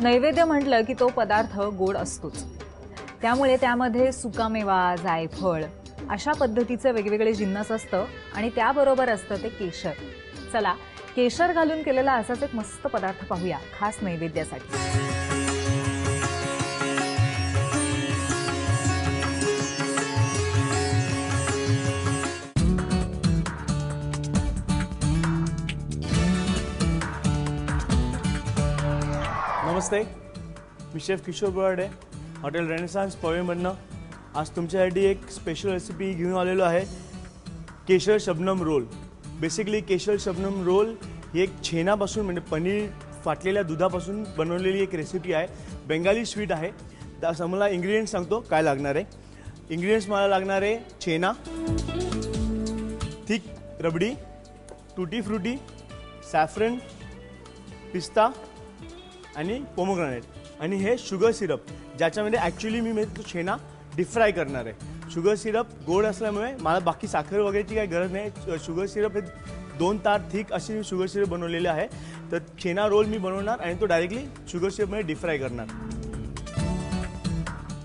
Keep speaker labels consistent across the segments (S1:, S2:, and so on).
S1: नैवेद्य म्हटलं की तो पदार्थ गोड असतोच. त्यामुळे त्यामध्ये सुकामेवा जायफळ अशा पद्धतीचं वेगवेगळे जिन्नस असतं आणि त्याबरोबर असतं ते केशर. चला केशर घालून केलेला असाच एक मस्त पदार्थ पाहूया खास नैवेद्यासाठी.
S2: नमस्ते. मी chef Kishor Borade hotel Renaissance पवेमधनं आज तुमच्यासाठी एक स्पेशल रेसिपी घेऊन आलेलो आहे. केशर शबनम रोल. बेसिकली केशर शबनम रोल ही एक छेनापासून म्हणजे पनीर फाटलेल्या दुधापासून बनवलेली एक रेसिपी आहे. बेंगाली स्वीट आहे. तर मला इंग्रेडियंट सांगतो काय लागणार आहे. इंग्रेडियंट्स मला लागणार आहे छेना थिक रबडी टुटी फ्रुटी सॅफ्रन पिस्ता आणि पोमोग्रानेट आणि हे शुगर सिरप ज्याच्यामध्ये ॲक्च्युली मी म्हणजे तो छेना डिफ्राय करणार आहे. शुगर सिरप गोड असल्यामुळे मला बाकी साखर वगैरेची काही गरज नाही. शुगर सिरप हे दोन तार थिक अशी शुगर सिरप बनवलेले आहे. तर छेना रोल मी बनवणार आणि तो डायरेक्टली शुगर सिरपमध्ये डिफ्राय करणार.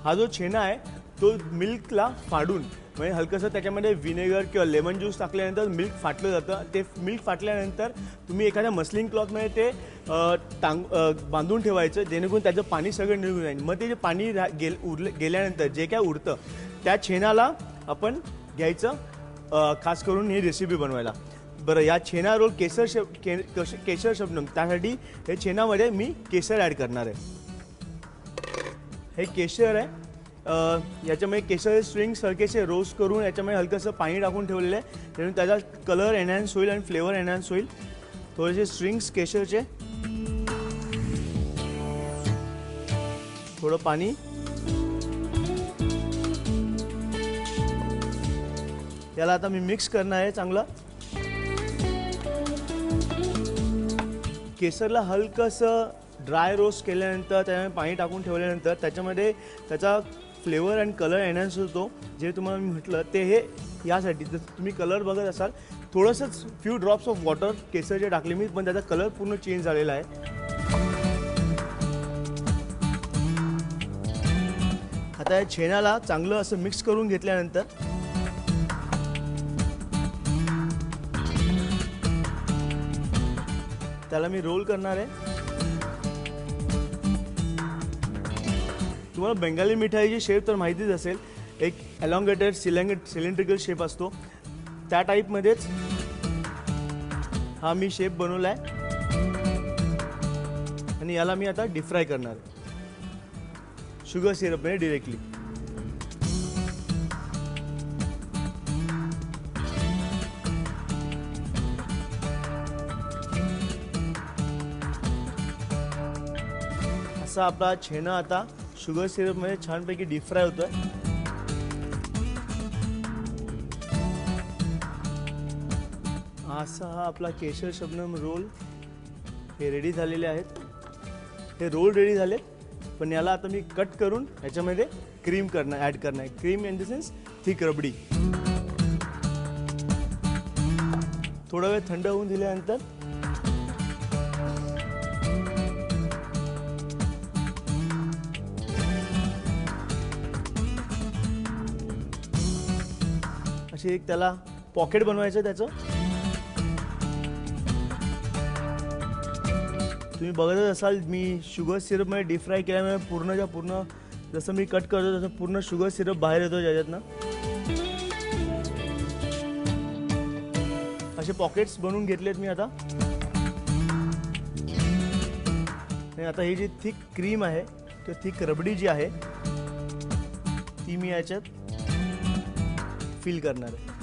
S2: हा जो छेना आहे तो मिल्कला फाडून म्हणजे हलकंसं त्याच्यामध्ये विनेगर किंवा लेमन ज्यूस टाकल्यानंतर मिल्क फाटलं जातं. ते मिल्क फाटल्यानंतर तुम्ही एखाद्या मस्लिंग क्लॉथमध्ये ते टांग बांधून ठेवायचं जेणेकरून त्याचं पाणी सगळं निघून जाईल. मग ते जे पाणी गेल उरले गेल्यानंतर जे काय उरतं त्या छेनाला आपण घ्यायचं खास करून ही रेसिपी बनवायला. बरं या छेना रोल केसर शब के केशर शबनम. त्यासाठी हे छेनामध्ये मी केसर ॲड करणार आहे. हे केशर आहे याच्यामध्ये केसर स्ट्रिंग सारखेचे रोस्ट करून याच्यामध्ये हलकंसं पाणी टाकून ठेवलेलं आहे. त्यामुळे त्याचा कलर एनहॅन्स होईल आणि फ्लेवर एनहॅन्स होईल. थोडेसे स्ट्रिंग्स केशरचे थोडं पाणी. याला आता मी मिक्स करणार आहे चांगलं. केसरला हलकंसं ड्राय रोस्ट केल्यानंतर त्याच्यामध्ये पाणी टाकून ठेवल्यानंतर त्याच्यामध्ये त्याचा फ्लेवर अँड कलर एनहान्स होतो जे तुम्हाला मी म्हटलं ते हे यासाठी. जर तुम्ही कलर बघत असाल थोडंसंच फ्यू ड्रॉप्स ऑफ वॉटर केसरचे टाकले मी पण त्याचा कलर पूर्ण चेंज झालेला आहे. आता या छेनाला चांगलं असं मिक्स करून घेतल्यानंतर त्याला मी रोल करणार आहे. तुम्हाला बेंगाली मिठाईची शेप तर माहितीच असेल. एक अलॉंगेटेड सिलेंग सिलेंड्रिकल शेप असतो. त्या टाईपमध्येच हा मी शेप बनवला आहे आणि याला मी आता डीप करणार आहे. शुगर सिरपने डिरेक्टली असा आपला छेना आता शुगर सिरपमध्ये छानपैकी डीप फ्राय होतोय. असा हा आपला केशर शबनम रोल हे रेडी झालेले आहेत. हे रोल रेडी झाले पण याला आता मी कट करून याच्यामध्ये क्रीम करणार ॲड करणार आहे. Cream in the sense thick rabri. थोडा वेळ थंड होऊन दिल्यानंतर अशी एक त्याला पॉकेट बनवायचं त्याचं. तुम्ही बघतच असाल मी शुगर सिरपमध्ये डीप फ्राय केल्यामुळे पूर्णच्या पूर्ण जसं मी कट करतो तसं पूर्ण शुगर सिरप बाहेर येतो ज्याच्यातनं. असे पॉकेट्स बनवून घेतलेत मी आता. आणि आता ही जी थिक क्रीम आहे ती थिक रबडी जी आहे ती मी याच्यात फील करणार आहे.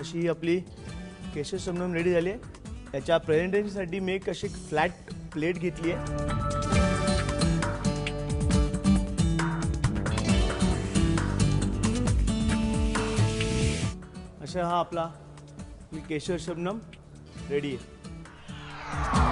S2: अशी आपली केशर समजून रेडी झाली आहे. त्याच्या प्रेझेंटेशनसाठी मी एक अशी फ्लॅट प्लेट घेतली आहे. अशा हा आपला मी केशर शबनम रेडी आहे.